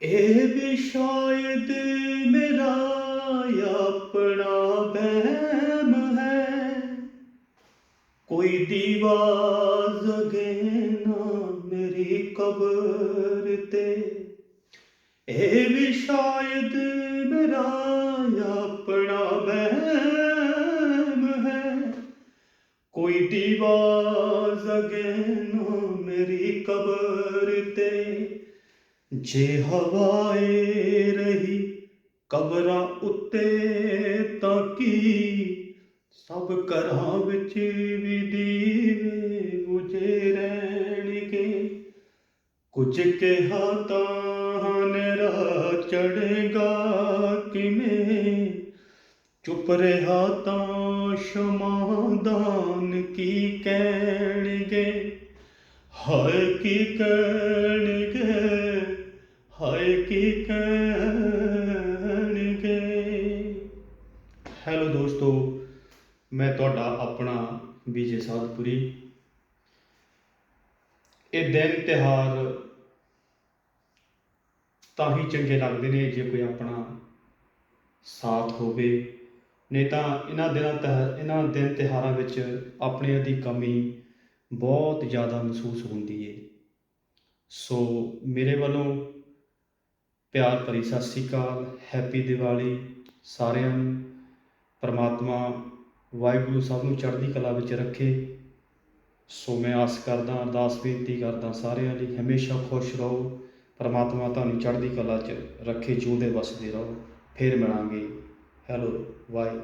ਇਹ ਵੀ ਸ਼ਾਇਦ ਮੇਰਾ ਆਪਣਾ ਵਹਿਮ ਹੈ ਕੋਈ ਦੀਵਾ ਜਗੇ ਨਾ ਮੇਰੀ ਕਬਰ ਤੇ ਇਹ ਵੀ ਸ਼ਾਇਦ ਮੇਰਾ ਆਪਣਾ ਵਹਿਮ ਹੈ ਕੋਈ ਦੀਵਾ ਜਗੇ ਨਾ ਜੇ ਹਵਾਏ ਰਹੀ ਕਬਰਾਂ ਉੱਤੇ ਤਾਂ ਕੀ? ਸਭ ਘਰਾਂ ਵਿੱਚ ਵੀ ਦੀਵੇ ਬੁਝੇ ਰਹਿਣਗੇ। ਕੁਝ ਕਿਹਾ ਤਾਂ ਨੇਰਾ ਚੜੇਗਾ ਕਿਵੇਂ? ਚੁੱਪ ਰਿਹਾ ਤਾਂ ਸ਼ਮਾਦਾਨ ਕੀ ਕਹਿਣਗੇ? ਹਾਏ ਕੀ ਕਹਿਣਗੇ? ਦੋਸਤੋ, ਮੈਂ ਤੁਹਾਡਾ ਆਪਣਾ ਵਿਜੇ ਸਾਧਪੁਰੀ। ਇਹ ਦਿਨ ਤਿਹਾਰ ਤਾਂ ਹੀ ਚੰਗੇ ਲੱਗਦੇ ਨੇ ਜੇ ਕੋਈ ਆਪਣਾ ਸਾਥ ਹੋਵੇ। ਨਹੀਂ ਤਾਂ ਇਹਨਾਂ ਦਿਨਾਂ ਤਹ, ਇਹਨਾਂ ਦਿਨ ਤਿਹਾਰਾਂ ਵਿੱਚ ਆਪਣੇ ਦੀ ਕਮੀ ਬਹੁਤ ਜ਼ਿਆਦਾ ਮਹਿਸੂਸ ਹੁੰਦੀ ਏ। ਸੋ ਮੇਰੇ ਵੱਲੋਂ ਪਿਆਰ ਭਰੀ ਸਤਿ ਸ੍ਰੀ ਅਕਾਲ, ਹੈਪੀ ਦੀਵਾਲੀ ਸਾਰਿਆਂ ਨੂੰ। ਪਰਮਾਤਮਾ ਵਾਹਿਗੁਰੂ ਸਭ ਨੂੰ ਚੜ੍ਹਦੀ ਕਲਾ ਵਿੱਚ ਰੱਖੇ। ਸੋ ਮੈਂ ਆਸ ਕਰਦਾ, ਅਰਦਾਸ ਬੇਨਤੀ ਕਰਦਾ ਸਾਰਿਆਂ ਲਈ ਹਮੇਸ਼ਾ ਖੁਸ਼ ਰਹੋ। ਪਰਮਾਤਮਾ ਤੁਹਾਨੂੰ ਚੜ੍ਹਦੀ ਕਲਾ 'ਚ ਰੱਖੇ ਜਿਉਂਦੇ ਵਸਦੇ ਰਹੋ। ਫਿਰ ਮਿਲਾਂਗੇ। Hello bye